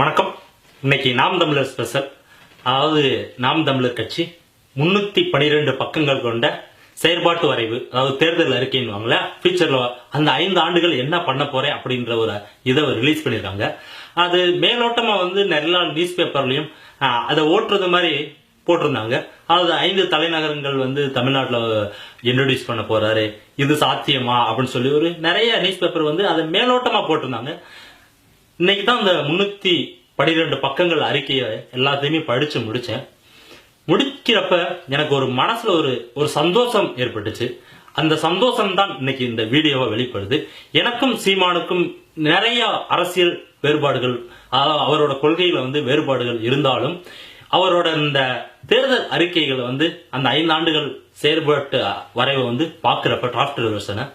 வணக்கம். இன்னைக்கு நாம் தமிழர் ஸ்பெஷல் அதாவது நாம் தமிழர் கட்சி முன்னூத்தி பனிரெண்டு பக்கங்கள் கொண்ட செயற்பாட்டு வரைவு அதாவது தேர்தல் அறிக்கைன்னு ஃபியூச்சர்ல அந்த ஐந்து ஆண்டுகள் என்ன பண்ண போறேன் அப்படின்ற ஒரு இதை ரிலீஸ் பண்ணியிருக்காங்க. அது மேலோட்டமா வந்து நிறைய நியூஸ் பேப்பர்லயும் அதை ஓட்டுறது மாதிரி போட்டிருந்தாங்க. அதாவது ஐந்து தலைநகரங்கள் வந்து தமிழ்நாட்டில் இன்ட்ரடியூஸ் பண்ண போறாரு. இது சாத்தியமா அப்படின்னு சொல்லி ஒரு நிறைய நியூஸ் பேப்பர் வந்து அதை மேலோட்டமா போட்டிருந்தாங்க. இன்னைக்கு தான் அந்த முன்னூத்தி பனிரெண்டு பக்கங்கள் அறிக்கையை எல்லாத்தையுமே படிச்சு முடிச்சேன். முடிக்கிறப்ப எனக்கு ஒரு மனசுல ஒரு ஒரு சந்தோஷம் ஏற்பட்டுச்சு. அந்த சந்தோஷம் தான் இன்னைக்கு இந்த வீடியோவை வெளிப்படுது. எனக்கும் சீமானுக்கும் நிறைய அரசியல் வேறுபாடுகள் அதாவது அவரோட கொள்கையில வந்து வேறுபாடுகள் இருந்தாலும் அவரோட இந்த தேர்தல் அறிக்கைகளை வந்து அந்த ஐந்து ஆண்டுகள் செயல்பாட்டு வரைவை வந்து பார்க்குறப்ப டிராஃப்ட் வெர்ஷனை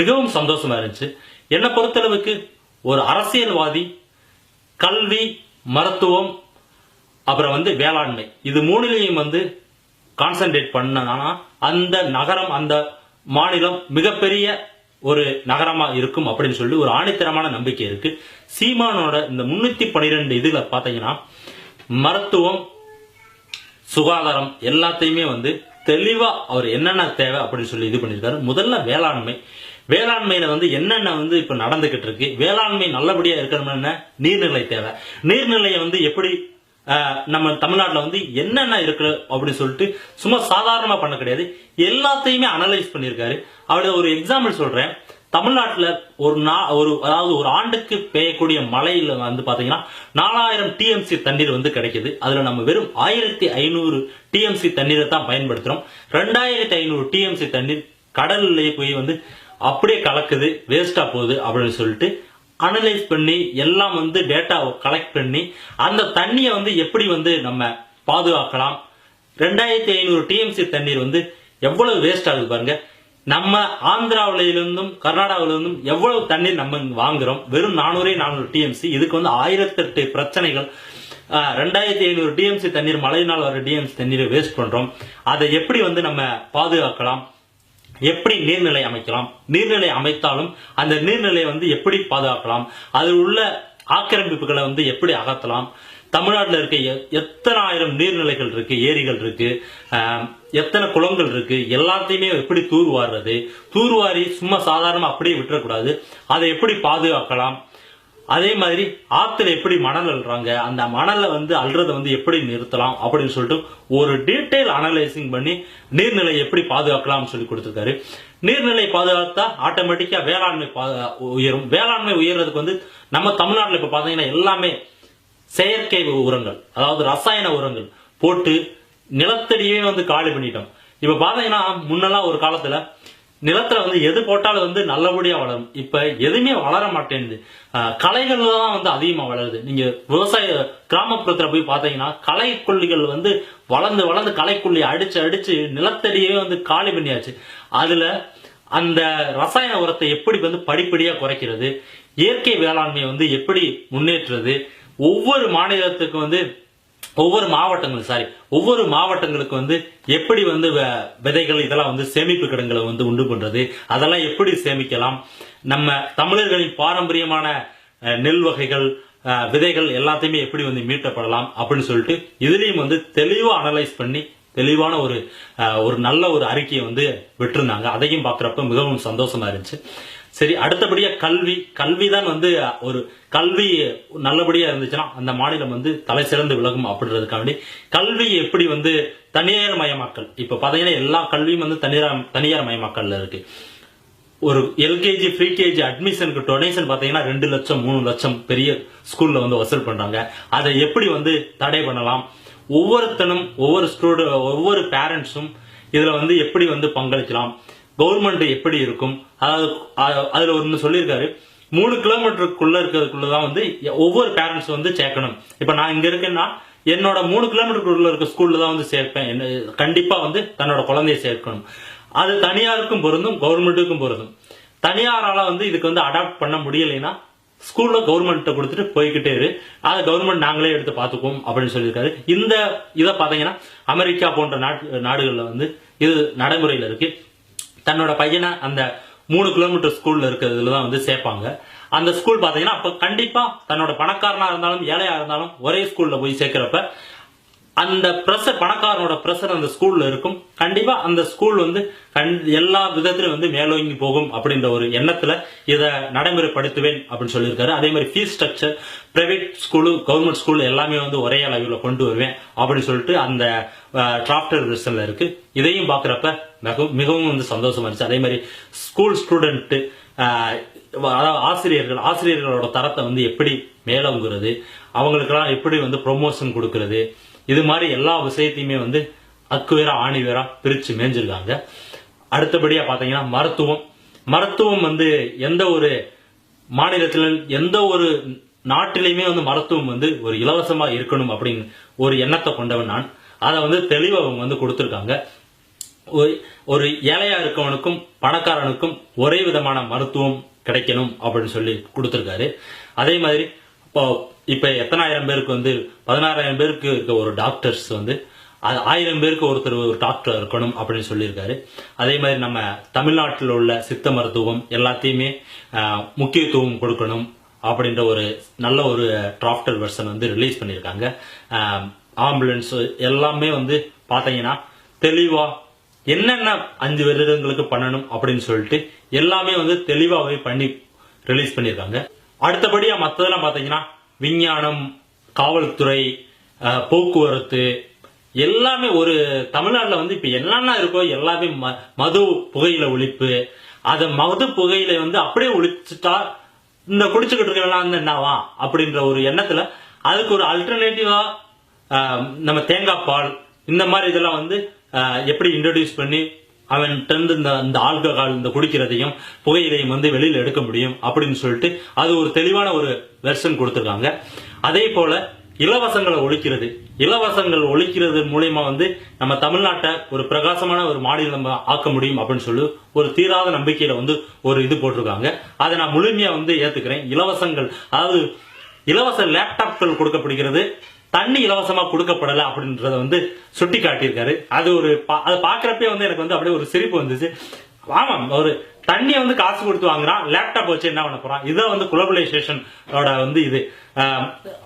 மிகவும் சந்தோஷமா இருந்துச்சு. என்னை பொறுத்தளவுக்கு ஒரு அரசியல்வாதி கல்வி மருத்துவம் அப்புறம் வந்து வேளாண்மை. இது மூணுலையும் வந்து கான்சென்ட்ரேட் பண்ணனா. அந்த நகரம் அந்த மாநிலம் மிகப்பெரிய ஒரு நகரமா இருக்கும் அப்படின்னு சொல்லி ஒரு ஆணித்தரமான நம்பிக்கை இருக்கு. சீமானோட இந்த முன்னூத்தி பனிரெண்டு இதுல பாத்தீங்கன்னா மருத்துவம் சுகாதாரம் எல்லாத்தையுமே வந்து தெளிவா அவர் என்னென்ன தேவை அப்படின்னு சொல்லி இது பண்ணியிருக்காரு. முதல்ல வேளாண்மை. வேளாண்மையில வந்து என்னென்ன வந்து இப்ப நடந்துகிட்டு இருக்கு? வேளாண்மை நல்லபடியா இருக்கணும்னு நீர்நிலை தேவை. நீர்நிலையை வந்து எப்படி ஆஹ், நம்ம தமிழ்நாட்டுல வந்து என்னென்ன இருக்கு அப்படின்னு சொல்லிட்டு சும்மா சாதாரணமா பண்ண கிடையாது. எல்லாத்தையுமே அனலைஸ் பண்ணியிருக்காரு. அவரு ஒரு எக்ஸாம்பிள் சொல்றேன். தமிழ்நாட்டுல ஒரு நா ஒரு அதாவது ஒரு ஆண்டுக்கு பெய்யக்கூடிய மழையில வந்து பாத்தீங்கன்னா நாலாயிரம் டிஎம்சி தண்ணீர் வந்து கிடைக்குது. அதுல நம்ம வெறும் ஆயிரத்தி ஐநூறு டிஎம்சி தண்ணீரை தான் பயன்படுத்துறோம். ரெண்டாயிரத்தி ஐநூறு டிஎம்சி தண்ணீர் கடல்லே போய் வந்து அப்படியே கலக்குது வேஸ்டா போகுது அப்படின்னு சொல்லிட்டு அனலைஸ் பண்ணி எல்லாம் வந்து டேட்டாவை கலெக்ட் பண்ணி அந்த தண்ணியை வந்து எப்படி வந்து நம்ம பாதுகாக்கலாம்? ரெண்டாயிரத்தி ஐநூறு டிஎம்சி தண்ணீர் வந்து எவ்வளவு வேஸ்ட் ஆகுது பாருங்க. நம்ம ஆந்திராவிலிருந்தும் கர்நாடகாவிலிருந்தும் எவ்வளவு தண்ணீர் நம்ம வாங்குறோம்? வெறும் நானூறே நானூறு டிஎம்சி இதுக்கு வந்து ஆயிரத்தெட்டு பிரச்சனைகள். ரெண்டாயிரத்தி ஐநூறு டிஎம்சி தண்ணீர் மழையினால் வர டிஎம்சி தண்ணீரை வேஸ்ட் பண்றோம். அதை எப்படி வந்து நம்ம பாதுகாக்கலாம்? எப்படி நீர்நிலை அமைக்கலாம்? நீர்நிலை அமைத்தாலும் அந்த நீர்நிலையை வந்து எப்படி பாதுகாக்கலாம்? அதில் உள்ள ஆக்கிரமிப்புகளை வந்து எப்படி அகற்றலாம்? தமிழ்நாட்டில் இருக்க எ- எத்தனை ஆயிரம் நீர்நிலைகள் இருக்கு ஏரிகள் இருக்கு எத்தனை குளங்கள் இருக்கு எல்லாத்தையுமே எப்படி தூர்வாடுறது தூர்வாரி சும்மா சாதாரணமாக அப்படியே விட்டுறக்கூடாது. அதை எப்படி பாதுகாக்கலாம்? அதே மாதிரி ஆத்துல எப்படி மணல் அல்றாங்க அந்த மணலை வந்து அல்றதை வந்து எப்படி நிறுத்தலாம் அப்படின்னு சொல்லிட்டு ஒரு டீட்டெயில் அனலைசிங் பண்ணி நீர்நிலை எப்படி பாதுகாக்கலாம்னு சொல்லி கொடுத்துருக்காரு. நீர்நிலை பாதுகாத்தா ஆட்டோமேட்டிக்கா வேளாண்மை உயரும். வேளாண்மை உயர்றதுக்கு வந்து நம்ம தமிழ்நாட்டில் இப்ப பாத்தீங்கன்னா எல்லாமே செயற்கை உரங்கள் அதாவது ரசாயன உரங்கள் போட்டு நிலத்தடியே வந்து காலி பண்ணிட்டோம். இப்ப பாத்தீங்கன்னா முன்னெல்லாம் ஒரு காலத்துல நிலத்துல வந்து எது போட்டாலும் வந்து நல்லபடியா வளரும். இப்ப எதுவுமே வளர மாட்டேங்குது. அஹ், தான் வந்து அதிகமா வளருது. நீங்க விவசாய கிராமப்புறத்துல போய் பாத்தீங்கன்னா கலைக்குள்ளிகள் வந்து வளர்ந்து வளர்ந்து களைக்கொல்லி அடிச்சு அடிச்சு நிலத்தடியே வந்து காலி பண்ணியாச்சு. அதுல அந்த ரசாயன உரத்தை எப்படி வந்து படிப்படியா குறைக்கிறது இயற்கை வேளாண்மையை வந்து எப்படி முன்னேற்றுறது ஒவ்வொரு மாநிலத்துக்கும் வந்து ஒவ்வொரு மாவட்டங்களுக்கு சாரி ஒவ்வொரு மாவட்டங்களுக்கு வந்து எப்படி வந்து வ- விதைகள் இதெல்லாம் வந்து சேமிப்பு கிடங்களை வந்து உண்டு பண்றது அதெல்லாம் எப்படி சேமிக்கலாம் நம்ம தமிழர்களின் பாரம்பரியமான நெல் வகைகள் விதைகள் எல்லாத்தையுமே எப்படி வந்து மீட்டப்படலாம் அப்படின்னு சொல்லிட்டு இதுலயும் வந்து தெளிவா அனலைஸ் பண்ணி தெளிவான ஒரு ஒரு நல்ல ஒரு அறிக்கையை வந்து விட்டுருந்தாங்க. அதையும் பார்க்குறப்ப மிகவும் சந்தோஷமா இருந்துச்சு. சரி அடுத்தபடியா கல்வி. கல்வி தான் வந்து ஒரு கல்வி நல்லபடியா இருந்துச்சுன்னா அந்த மாநிலம் வந்து தலை சிறந்து விலகும் அப்படின்றதுக்காண்டி கல்வி எப்படி வந்து தனியார் மயமாக்கல்? இப்ப பாத்தீங்கன்னா எல்லா கல்வியும் வந்து தனியார் தனியார் மயமாக்கல்ல இருக்கு. ஒரு எல்கேஜி ப்ரீ கேஜி அட்மிஷனுக்கு டொனேஷன் பார்த்தீங்கன்னா ரெண்டு லட்சம் மூணு லட்சம் பெரிய ஸ்கூல்ல வந்து வசூல் பண்றாங்க. அதை எப்படி வந்து தடை பண்ணலாம்? ஒவ்வொருத்தனும் ஒவ்வொரு ஸ்டூடெண்ட் ஒவ்வொரு பேரண்ட்ஸும் இதுல வந்து எப்படி வந்து பங்களிக்கலாம்? கவர்மெண்ட் எப்படி இருக்கும்? அதுல ஒன்னு சொல்லியிருக்காரு. மூணு கிலோமீட்டருக்குள்ள இருக்கிறதுக்குள்ளதான் வந்து ஒவ்வொரு பேரண்ட்ஸ் வந்து சேர்க்கணும். இப்ப நான் இங்க இருக்கேன்னா என்னோட மூணு கிலோமீட்டருக்குள்ள இருக்க ஸ்கூல்ல தான் வந்து சேர்ப்பேன். என்ன கண்டிப்பா வந்து தன்னோட குழந்தைய சேர்க்கணும். அது தனியாருக்கும் பொருந்தும் கவர்மெண்ட்டுக்கும் பொருந்தும். தனியாரால வந்து இதுக்கு வந்து அடாப்ட் பண்ண முடியலைன்னா ஸ்கூல்ல கவர்மெண்ட்டை கொடுத்துட்டு போய்கிட்டே இரு. அதை கவர்மெண்ட் நாங்களே எடுத்து பார்த்துக்குவோம் அப்படின்னு சொல்லியிருக்காரு. இந்த இதை பார்த்தீங்கன்னா அமெரிக்கா போன்ற நாடுகளில் வந்து இது நடைமுறையில் இருக்கு. தன்னோட பையனை அந்த மூணு கிலோமீட்டர் ஸ்கூல்ல இருக்கிறதுல தான் வந்து சேர்ப்பாங்க. அந்த ஸ்கூல் பாத்தீங்கன்னா அப்ப கண்டிப்பா தன்னோட பணக்காரனா இருந்தாலும் ஏழையா இருந்தாலும் ஒரே ஸ்கூல்ல போய் சேர்க்கிறப்ப அந்த ப்ரெஷர் பணக்காரனோட ப்ரெஷர் அந்த ஸ்கூல்ல இருக்கும். கண்டிப்பா அந்த ஸ்கூல் வந்து கண்- எல்லா விதத்திலும் வந்து மேலோங்கி போகும் அப்படின்ற ஒரு எண்ணத்துல இதை நடைமுறைப்படுத்துவேன் அப்படின்னு சொல்லியிருக்காரு. அதே மாதிரி fees structure private school government school எல்லாமே வந்து ஒரே அளவில் கொண்டு வருவேன் அப்படின்னு சொல்லிட்டு அந்த டிராப்டர் வெர்ஷன்ல இருக்கு. இதையும் பாக்குறப்ப மிகவும் மிகவும் வந்து சந்தோஷமா இருந்துச்சு. அதே மாதிரி ஸ்கூல் ஸ்டூடெண்ட் அதாவது ஆசிரியர்கள் ஆசிரியர்களோட தரத்தை வந்து எப்படி மேலோங்குறது அவங்களுக்கெல்லாம் எப்படி வந்து ப்ரொமோஷன் கொடுக்கறது இது மாதிரி எல்லா விஷயத்தையுமே வந்து அக்குவேரா ஆணிவேரா பிரிச்சு மேஞ்சிருக்காங்க. அடுத்தபடியா பாத்தீங்கன்னா மருத்துவம். மருத்துவம் வந்து எந்த ஒரு மாநிலத்தில் எந்த ஒரு நாட்டிலையுமே வந்து மருத்துவம் வந்து ஒரு இலவசமா இருக்கணும் அப்படின்னு ஒரு எண்ணத்தை கொண்டவன் நான். அதை வந்து தெளிவா அவங்க வந்து கொடுத்துருக்காங்க. ஒரு- ஒரு ஏழையா இருக்கவனுக்கும் பணக்காரனுக்கும் ஒரே விதமான மருத்துவம் கிடைக்கணும் அப்படின்னு சொல்லி கொடுத்துருக்காரு. அதே மாதிரி இப்போ இப்போ எத்தனாயிரம் பேருக்கு வந்து பதினாறாயிரம் பேருக்கு இருக்க ஒரு டாக்டர்ஸ் வந்து அது ஆயிரம் பேருக்கு ஒருத்தர் ஒரு டாக்டர் இருக்கணும் அப்படின்னு சொல்லியிருக்காரு. அதே மாதிரி நம்ம தமிழ்நாட்டில் உள்ள சித்த மருத்துவம் எல்லாத்தையுமே முக்கியத்துவம் கொடுக்கணும் அப்படின்ற ஒரு நல்ல ஒரு டிராஃப்டர் வெர்ஷன் வந்து ரிலீஸ் பண்ணியிருக்காங்க. ஆம்புலன்ஸ் எல்லாமே வந்து பார்த்தீங்கன்னா தெளிவாக என்னென்ன அஞ்சு வருடங்களுக்கு பண்ணணும் அப்படின்னு சொல்லிட்டு எல்லாமே வந்து தெளிவாகவே பண்ணி ரிலீஸ் பண்ணியிருக்காங்க. அடுத்தபடியா மத்ததெல்லாம் பாத்தீங்கன்னா விஞ்ஞானம் காவல்துறை போக்குவரத்து எல்லாமே ஒரு தமிழ்நாட்டில் வந்து இப்ப என்னென்ன இருக்கோ எல்லாமே ம- மது புகையில ஒழிப்பு அதை மது புகையில வந்து அப்படியே ஒழிச்சுட்டா இந்த குடிச்சுக்கிட்டு இருக்கலாம் வந்து என்னவா அப்படின்ற ஒரு எண்ணத்துல அதுக்கு ஒரு அல்டர்னேட்டிவா நம்ம தேங்காய் பால் இந்த மாதிரி இதெல்லாம் வந்து எப்படி இன்ட்ரடியூஸ் பண்ணி அவன் டந்து இந்த இந்த ஆல்கஹால் இந்த குடிக்கிறதையும் புகையிலையும் வந்து வெளியில் எடுக்க முடியும் அப்படின்னு சொல்லிட்டு அது ஒரு தெளிவான ஒரு வெர்ஷன் கொடுத்துருக்காங்க. அதே போல இலவசங்களை ஒழிக்கிறது. இலவசங்கள் ஒழிக்கிறது மூலயமா வந்து நம்ம தமிழ்நாட்டை ஒரு பிரகாசமான ஒரு மாநிலம் ஆக்க முடியும் அப்படின்னு சொல்லி ஒரு தீராத நம்பிக்கையில வந்து ஒரு இது போட்டிருக்காங்க. அதை நான் முழுமையா வந்து ஏத்துக்கிறேன். இலவசங்கள் அதாவது இலவச லேப்டாப்கள் கொடுக்கப்படுகிறது. தண்ணி இலவசமா கொடுக்கப்படல அப்படின்றத வந்து சுட்டி காட்டியிருக்காரு அது ஒரு பா- அதை பாக்குறப்பே வந்து எனக்கு வந்து அப்படியே ஒரு சிரிப்பு வந்துச்சு. ஆமாம் ஒரு தண்ணியை வந்து காசு கொடுத்து வாங்குறான் லேப்டாப் வச்சு என்ன பண்ண போறான்? இதான் வந்து குளோபலைசேஷனோட வந்து இது.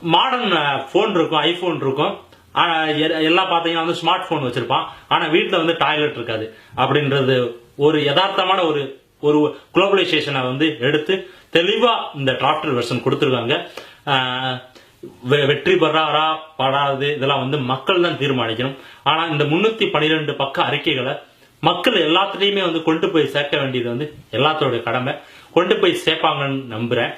மாடர்ன் ஃபோன் இருக்கும் ஐபோன் இருக்கும். ஆனா, எ- எல்லாம் பாத்தீங்கன்னா வந்து ஸ்மார்ட் போன் வச்சிருப்பான். ஆனா வீட்டில் வந்து டாய்லெட் இருக்காது. அப்படின்றது ஒரு யதார்த்தமான ஒரு ஒரு குளோபலைசேஷனை வந்து எடுத்து தெளிவா இந்த டிராப்டர் வெர்ஷன் கொடுத்துருக்காங்க. வெற்றி பெறாரா படாது இதெல்லாம் வந்து மக்கள் தான் தீர்மானிக்கணும். ஆனா இந்த முன்னூத்தி பனிரெண்டு பக்க அறிக்கைகளை மக்கள் எல்லாத்துலயுமே வந்து கொண்டு போய் சேர்க்க வேண்டியது வந்து எல்லாத்தோடைய கடமை. கொண்டு போய் சேர்ப்பாங்கன்னு நம்புறேன்.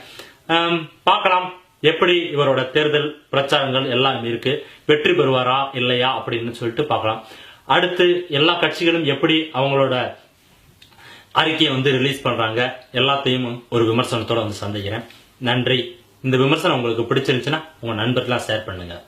பார்க்கலாம். எப்படி இவரோட தேர்தல் பிரச்சாரங்கள் எல்லாம் இருக்கு. வெற்றி பெறுவாரா இல்லையா அப்படின்னு சொல்லிட்டு பார்க்கலாம். அடுத்து எல்லா கட்சிகளும் எப்படி அவங்களோட அறிக்கையை வந்து ரிலீஸ் பண்றாங்க எல்லாத்தையும் ஒரு விமர்சனத்தோட வந்து சந்திக்கிறேன். நன்றி. இந்த விமர்சனம் உங்களுக்கு பிடிச்சிருந்துச்சுன்னா உங்கள் நண்பர்களாம் ஷேர் பண்ணுங்கள்